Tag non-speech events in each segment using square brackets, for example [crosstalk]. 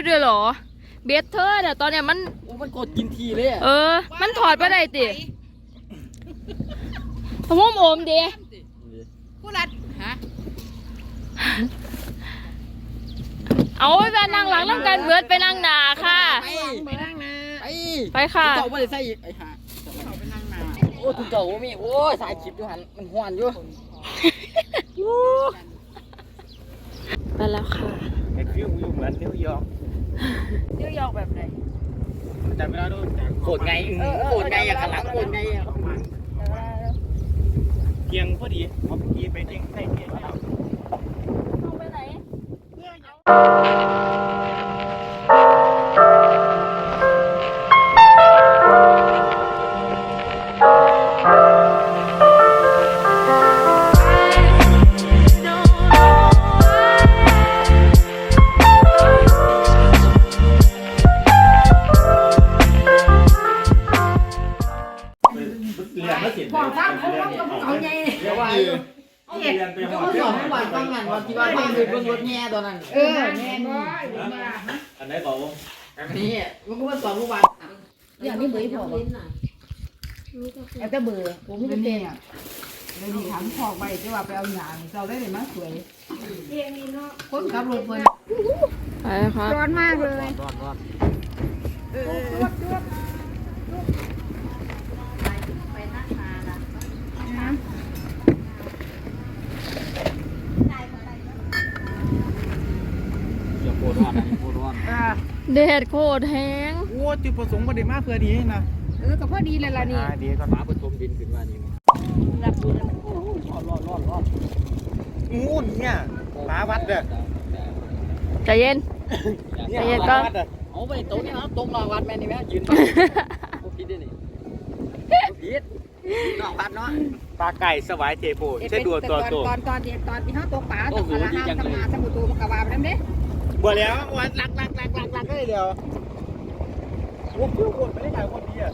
ไปด้วยเหรอ เบสเธอเนี่ยตอนเนี้ยมัน โอ้มันกดกินทีเลยอะเออ มันถอดไปได้ติพะม่วงโอมดิผู้รัดฮะเอาไปแบบนั่งหลังน้ำกันเบิดไปนั่งหนาค่ะ ไปไปนั่งนะไปไปค่ะ เจ้าไม่ได้ใส่อีกไอ้ห่าเขาไปนั่งนาโอ้ทุกเจ้าบ่มี โอ้ยสายคลิปอยู่หัน มันห้วนอยู่ ไปแล้วค่ะ ไอ้ฟิวอยู่เหมือนนิวยอร์กนิวยอร์กแบบไหน จำไม่ได้ด้วยจากโคตรไงอื้อโคตรไงอะข้างหลังโคตรไงอะเกียงพอดีเอาเมื่อกี้ไปเที่ยงใส่เที่ยงแล้ว เอาไปไหน เนนี้มันก็มาสอนเมื่อวานอย่างนี้เบยพอบ่เอาแต่เบื่อผมไม่ได้เป็นอะเลยดีถามพอกไปจะว่าไปเอาหยางเจ้าได้เลยมั้งสวยคนขับรถเพิ่นไปค่ะร้อนมากเลยรอดรอดอย่าโคตรร้อนนะอย่าโคตรร้อน แดดโคตรแห้งโอ้จุดประสงค์ประเด็นมากเพื่อดีนะเออก็พอดีเลยล่ะนี่ดีก็ฟ้าผสมดินขึ้นมานี่รับดูแล้วมันรอดรอดรอดรอดงูเนี่ยฟ้าวัดเด้อใจเย็นเนี่ยใจเย็นก่ฟ้าอนวัดเด้อเอาไปตรงนี้นะตรงนอกวัดแม่นี่แม่ยืนกูผิดด้วยนี่กูผิดนอกวัดเนาะปลาไก่สวายเทโพใช่ดัวตัวโตตอนตอนที่ตอนที่เขาตกปลาตกปลาห้ามทำมาสมุตูมกะวาไปนั่นเด้ บ่แล้ววัดลักลักลักลักลักได้เดียวโอ้ฟิวคนไม่ได้ถ่ายคนดีอะ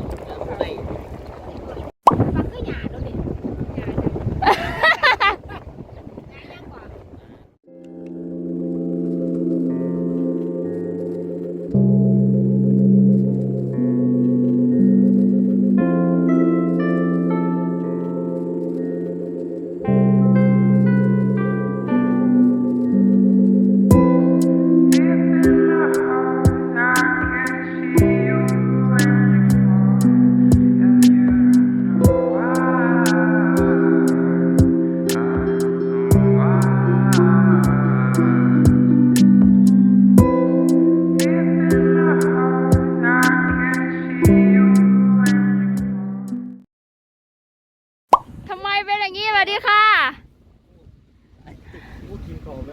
เป็นอย่างนี้สวัสดีค่ะ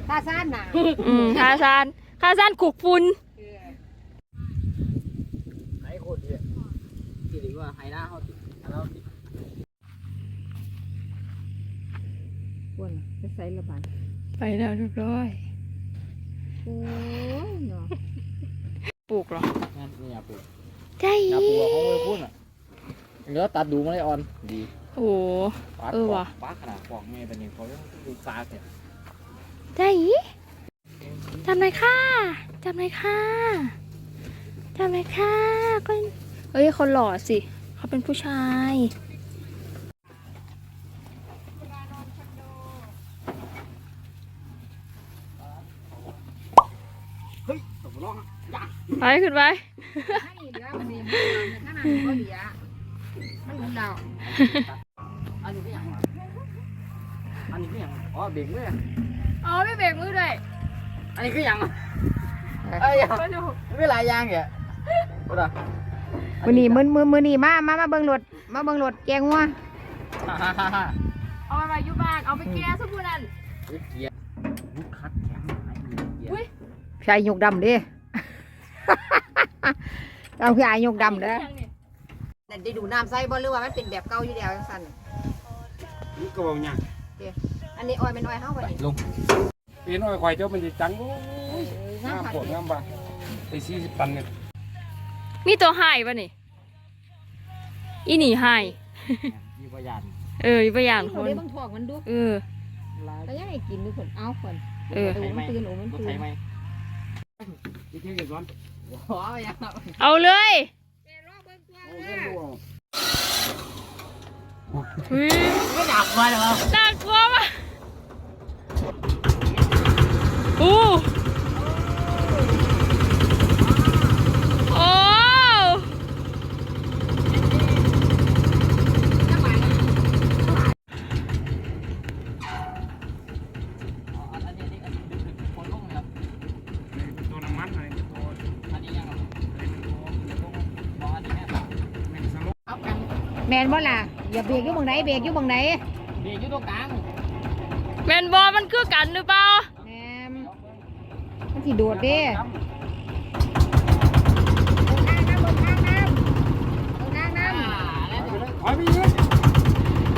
ตาซ่านหนาอืมคาซานคาซานขุกฝุ่นไอ้โคตรดีที่ดีว่าไฮหน้าเขาติดแล้วติดควรไปใส่ระบาดไปแล้วเรียบร้อยโอ้ยเนาะปลูกเหรอนี่นี่ยาปูใจยาปูเขาไม่พูดอะแล้วตัดดูมาเลยออนดี โอ้โหเออว่ะฟ้าขนาดฟองแม่เป็นยังเขาดูฟ้าเนี่ยใจจำเลยค่ะจำเลยค่ะจำเลยค่ะก็เอ้ยคนหล่อสิ เขาเป็นผู้ชายเฮ้ยตกร้องไปขึ้นไปถ้านี่เหลือมันดีถ้านั่นก็เหลือมันหุ่นดาวอันนี้ก็ยังอันนี้ก็ยัง อ๋อเบรกเลยอ๋อไม่เบรกมือด้วยอันนี้ก็ยังเอ้ยไม่หลายอย่างแกก็ได้มือนี่มือมือมือนี่มามามาเบิ่งรถมาเบิ่งรถแกงวัวฮ่าฮ่าฮ่าฮ่าเอาไปไว้อยู่บ้านเอาไปแก้สมุนันเกียร์ลูกคัดแข็งเกียร์ชายยกดำเด้เอาคืออายยกดำเด้อนั่นได้ดูน้ำใส่บ่หรือว่ามันเป็นแบบเก่าอยู่แล้วจังซั่นนี่ก็บอกยัง อันอันนี้ออยเป็นออยเฮาไปนี่ลงปีน้อยควายเจ้ามันจะจังโอ้ยน้ำน้ำผัดปวดน้ำบ่าไอ้สี่สิบตันเนี่ยมีตัวหายปะนี่ อีหนีหาย มีพยานเออพยานคคนนเดี๋ยวเบิ่งทอกมันดูเออ ก็ยังให้กินดูคนเอาคนเออ โอ้มันตื่นโอ้มันรถตื่ไถนไหมที่เที่ยงกันซ้อนว้าวยังเอาเลยเอาเส้นลูกเอาอุ๊ยไม่ดับมาหรอน่ากลัวมาก อู้โอ้อันนี้อันนี้อันนี้ดึกๆคนลงนะครับเป็นตัวน้ำมันอะไรเป็นตัวอันนี้ยังครับอะไรเป็นตัวเป็นตัวบอกอันนี้แม่แม่งสลบเอากันแมนบ่ล่ะอย่าเบรกอยู่บังไหนเบรกอยู่บังไหน เบียร์อยู่ตรงกลาง แมนบอมันคือกันหรือเปล่าแหมมัน สิโดดเด้ลงทางน้ำลงทางน้ำลงทางน้อ่าแล้วถอยไปเลย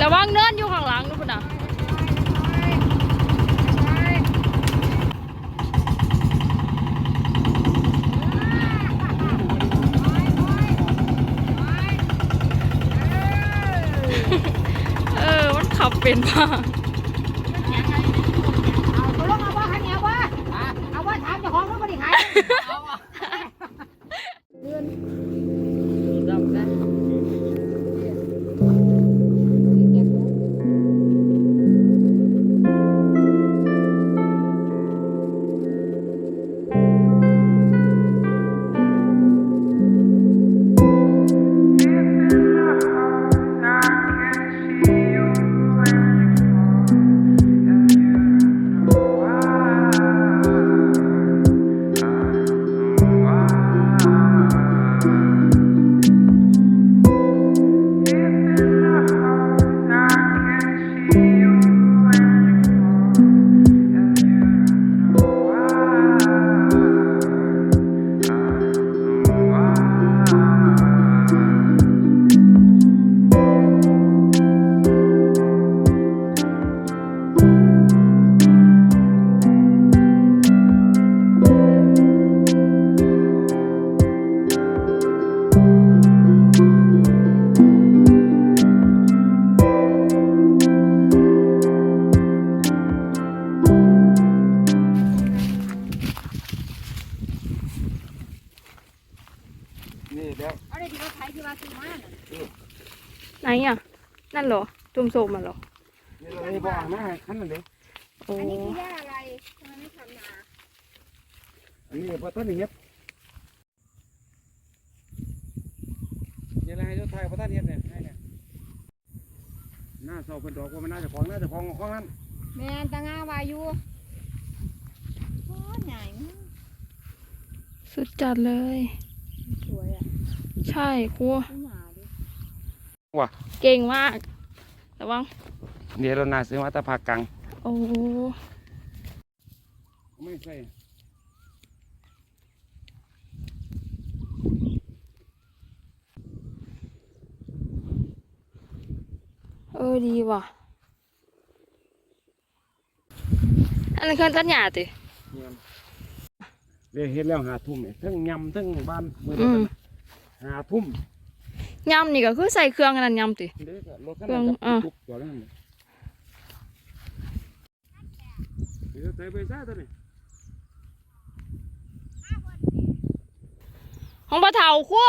ระวังเนินอยู่ข้างหลังนู่นน่ะเออ มันขับเป็นป่ะเอาตัวลงเอาว่าคันเนียว่า 哈 [laughs] 哈 อะ นั่นเหรอจุ่มโซมมันเหรอนี่เราให้บอกนะขั้นนั้นเด้โอ้อันนี้คือย่าอะไรทำไมไม่ทำนาอันนี้พอต้นนี้เฮ็ดยังไงเจ้าไทยพอต้นเฮ็ดเนี่ยให้เนี่ยหน้าเสาเป็นดอกว่ามันน่าจะของน่าจะของของนั้นแม่นตางาวาอยู่โอ้ใหญ่มากสุดจัดเลย สวยอะ ใช่ค รูไม่หนาดิเก่งมากระวังเดี๋ยวเรานาซื้อมาแตะภาคกลางโอ้ไม่ใช่เออดีว่ะ อันนั้นเครื่องตัดหญ้าติเดี๋ยวเฮ็ดแล้วหาทุ่มเนี่ยทั้งยำทั้งบ้านมืออืมหาทุ่ม ยำนี่ก็คือใส่เครื่องอันนั้นยำติเด็กรถคันเครื่นั้อนงกับอะตุกตัวนั้นเดี๋ยวใส่ไปซ่าตัวนี้ของปลาเถาครั่ว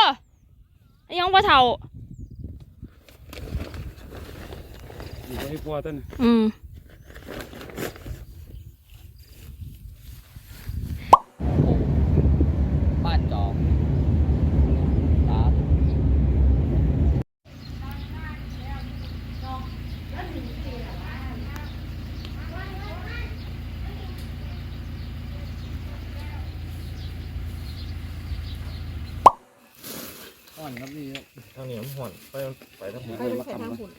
อันนี้ของปลาเถาอยู่ไอ้พอตัวนี้อืมบ้านจองตา ครับนี่ครับทางนี้มันห่อนไปไปทางนี้ไปไปใส่ทางหุ่น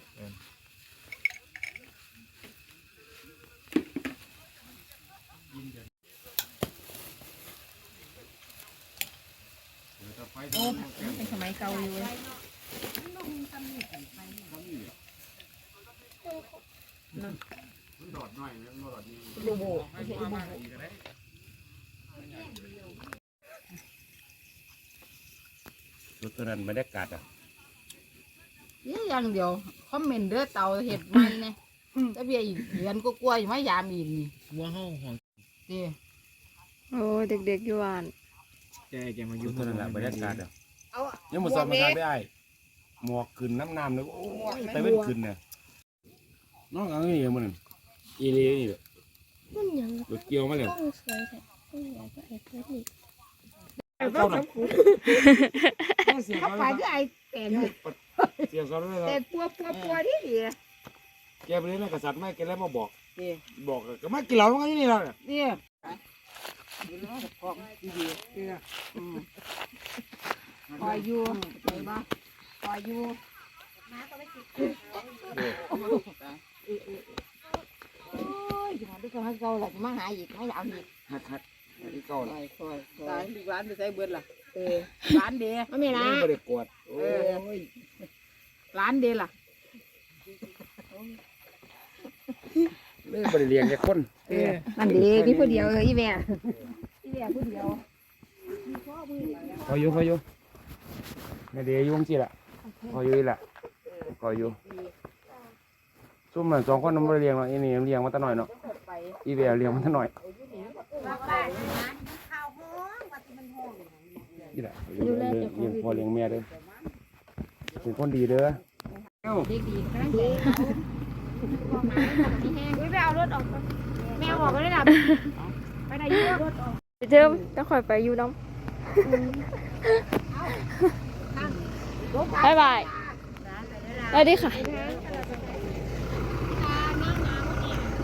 โอ้เป็นสมัยเก่าอยู่เว้ยน้อยนึงบ่หลอดนี่ลูโบ ให้มามาอีกก็ได้รถตัว นั้นบรรยากาศอะนี่อย่างเดียวคอมเมนต์เด้อเตาเห็ดมันเนี่ยแต่เบียอีกเดือนก็กลัวอยู่ไม่ยามอีกนี่วัวเฮาห้องเด้อโอ้เด็กๆอยู่บ้านแกแกมาอรยู่ถตัวนั้นแหละบรรยากาศอะเอายังมาสอบมาทานได้ไอ้หมวกขึ้นน้ำน้ำเลยโอ้ยแต่เป็นขึ้นเนี่ยน้องเอาอย่างนี้มันอีเลียนี่มันยังรถเกี่ยวมาเลยต้องสวยแต่ต้องอยากจะเอ็ดเพื่อนอีก เข้าหน่อยเสียงเขาเขาไปเลยที่ไอ้แต่งเสียงเขาเลยแต่ปัวปัวปัวที่ดีแกไปเล่นกษัตริย์แม่แกแล้วมาบอกเด้อบอกก็มากินเหล้ามันก็นี่แหละเนี่ยไปดูแล้วของดีดีเด้ออืมคอยอยู่ไปบ่คอยอยู่โอ้ยอยู่มาด้วยกันให้เราหลักมาหาอีกไม่เอาอีกฮัดฮัด ที่เก่าคละอยคอยร้านร้านไปใส่เบิดล่ะเออร้านเด้ไม่มีนะไม่ได้กวดโอ้ยร้านเด้ล่ะนี่ไม่ได้เลี้ยงแค่คนเออนั่นเด้พี่ผู้เดียวเอออีแม่อีแม่ผู้เดียวพออยู่พออยู่แม่เดียอยู่จังซี่ล่ะพออยู่นี่แหละพออยู่ซุ่มมันสองคนน้ำม่ได้เลี้ยงเนาะอีนี่เลี้ยงมาตั้งหน่อยเนาะอีเวียเลี้ยงมาตั้งหน่อย นี่แหละเลี้ยงเลี้ยงเลี้ยงพ่อเลี้ยงแม่เด้อเป็นคนดีเด้อเด็กดีกำลังใจอุ้ยไปเอารถออกก่อนแม่เอาออกก็ได้ล่ะไปไหนอยู่รถออกไปเจอต้องคอยไปอยู่น้องบายบายสวัสดีค่ะ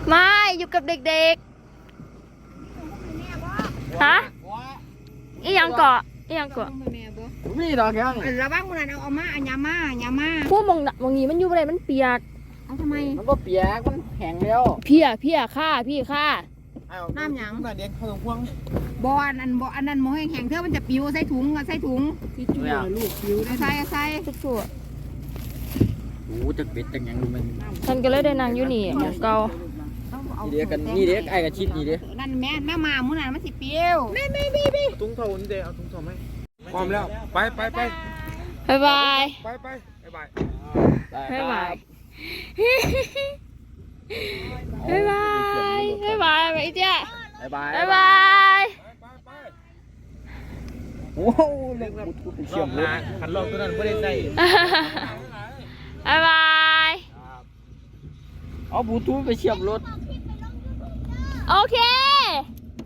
ไม่อยู่กับเด็กๆ ฮะอีหยังเกาะ อีหยังเกาะมีดอกแค่นี้ระวังมันเอาเอามาอันยามาอันยามาพวกมองน่ะมองนี้มันอยู่อะไรมันเปียก เอาทำไม มันก็เปียก มันแห้งแล้วเพียเพียค่าพี่ค่าน้ำหยัง น่าเด็กเขาต้องพวงบออันอันบออันนั้นโมแห้งแห้งเธอมันจะปิวใส่ถุงอะใส่ถุงไม่เอาลูกเอาใส่เอาใส่สุดโอ้จักเป็ดจังหยังมันๆฉันก็เลยได้นางอยู่นี่หมองเก่า นี่เด็กกันนี่เด็กไอ้กับชิดนี่เด็กนั่นแม่แม่มาหมุนนั่นมันสิปิวแม่แม่แม่แม่ตุ้งเท่านี้เด็กเอาตุ้งเท่าไหมพร้อมแล้วไปไปไปบายบายไปไปไปไปบ๊ายบายบายบายบายบายไปเจ้าบ๊ายบายบายบายโอ้โหเด็กแบบเชื่อมนะขันลองตัวนั้นไม่ได้ใส่บายบายเอาบลูทูธไปเชื่อมรถ โอเค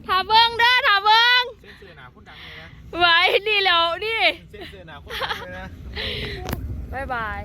ถามเบิ้งเด้อถามเบิ้งเส้นเสือหนาคนดังเลยนะไว้นี่แล้วนี่ เส้นเสือหนาคนดังเลยนะบายบาย